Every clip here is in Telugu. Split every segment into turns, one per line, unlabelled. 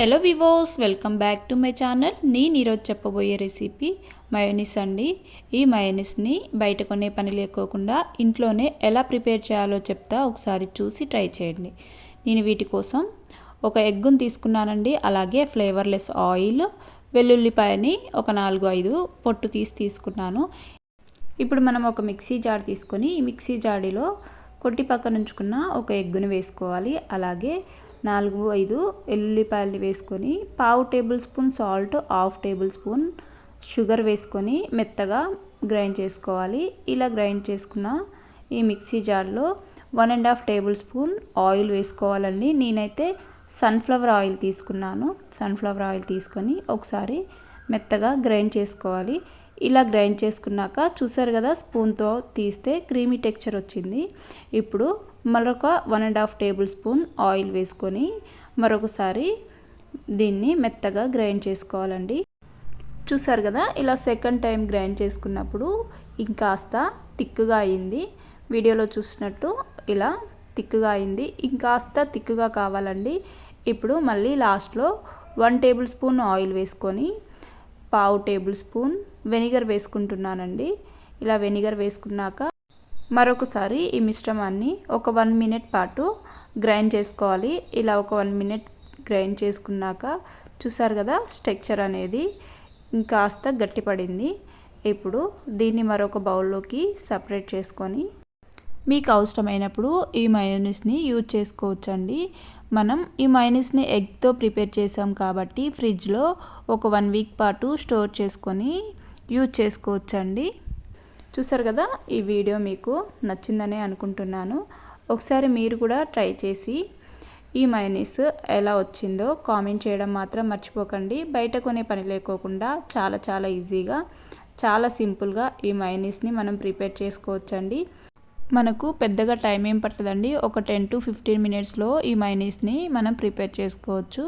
Hello వివోస్ welcome back to my channel. నేను ఈరోజు చెప్పబోయే రెసిపీ మయోనిస్ అండి. ఈ మయోనిస్ని బయట కొనే పని లేకోకుండా ఇంట్లోనే ఎలా ప్రిపేర్ చేయాలో చెప్తా ఒకసారి చూసి ట్రై చేయండి. నేను వీటి కోసం ఒక ఎగ్గును తీసుకున్నానండి. అలాగే ఫ్లేవర్లెస్ ఆయిల్ వెల్లుల్లిపాయని ఒక నాలుగు ఐదు పొట్టు తీసి తీసుకున్నాను. ఇప్పుడు మనం ఒక మిక్సీ జార్ తీసుకొని ఈ మిక్సీ జాడీలో కొట్టి పక్కన ఉంచుకున్న ఒక ఎగ్గును వేసుకోవాలి. అలాగే నాలుగు ఐదు ఎల్లిపాయలు వేసుకొని పావు tablespoon salt half tablespoon sugar వేసుకొని మెత్తగా గ్రైండ్ చేసుకోవాలి. ఇలా గ్రైండ్ చేసుకున్న ఈ మిక్సీ జార్లో one and half tablespoon oil వేసుకోవాలండి. నేనైతే సన్ఫ్లవర్ ఆయిల్ తీసుకున్నాను. సన్ఫ్లవర్ ఆయిల్ తీసుకొని ఒకసారి మెత్తగా గ్రైండ్ చేసుకోవాలి. ఇలా గ్రైండ్ చేసుకున్నాక చూసారు కదా స్పూన్తో తీస్తే క్రీమీ టెక్చర్ వచ్చింది. ఇప్పుడు మరొక one and half tablespoon oil వేసుకొని మరొకసారి దీన్ని మెత్తగా గ్రైండ్ చేసుకోవాలండి. చూసారు కదా ఇలా సెకండ్ టైం గ్రైండ్ చేసుకున్నప్పుడు ఇంకాస్త తిక్కుగా అయింది. వీడియోలో చూసినట్టు ఇలా తిక్కుగా అయింది. ఇంకాస్త తిక్కుగా కావాలండి. ఇప్పుడు మళ్ళీ లాస్ట్లో వన్ టేబుల్ స్పూన్ ఆయిల్ వేసుకొని పావు టేబుల్ స్పూన్ వెనిగర్ వేసుకుంటున్నానండి. ఇలా వెనిగర్ వేసుకున్నాక మరొకసారి ఈ మిశ్రమాన్ని ఒక వన్ మినిట్ పాటు గ్రైండ్ చేసుకోవాలి. ఇలా ఒక వన్ మినిట్ గ్రైండ్ చేసుకున్నాక చూసారు కదా స్ట్రక్చర్ అనేది ఇంకాస్త గట్టిపడింది. ఇప్పుడు దీన్ని మరొక బౌల్లోకి సపరేట్ చేసుకొని మీకు అవసరమైనప్పుడు ఈ మయోనీస్ని యూజ్ చేసుకోవచ్చండి. మనం ఈ మయోనీస్ని ఎగ్తో ప్రిపేర్ చేసాం కాబట్టి ఫ్రిడ్జ్లో ఒక వన్ వీక్ పాటు స్టోర్ చేసుకొని యూజ్ చేసుకోవచ్చండి. చూసారు కదా ఈ వీడియో మీకు నచ్చిందనే అనుకుంటున్నాను. ఒకసారి మీరు కూడా ట్రై చేసి ఈ మైనీస్ ఎలా వచ్చిందో కామెంట్ చేయడం మాత్రం మర్చిపోకండి. బయట కొనే పని లేకోకుండా చాలా చాలా ఈజీగా చాలా సింపుల్గా ఈ మైనీస్ని మనం ప్రిపేర్ చేసుకోవచ్చండి. మనకు పెద్దగా టైం ఏం పట్టదండి. ఒక టెన్ టు ఫిఫ్టీన్ మినిట్స్లో ఈ మైనీస్ని మనం ప్రిపేర్ చేసుకోవచ్చు.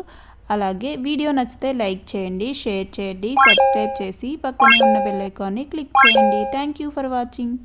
అలాగే వీడియో నచ్చితే లైక్ చేయండి షేర్ చేయండి సబ్స్క్రైబ్ చేసి పక్కనే ఉన్న బెల్ ఐకాన్ని క్లిక్ చేయండి. Thank you for watching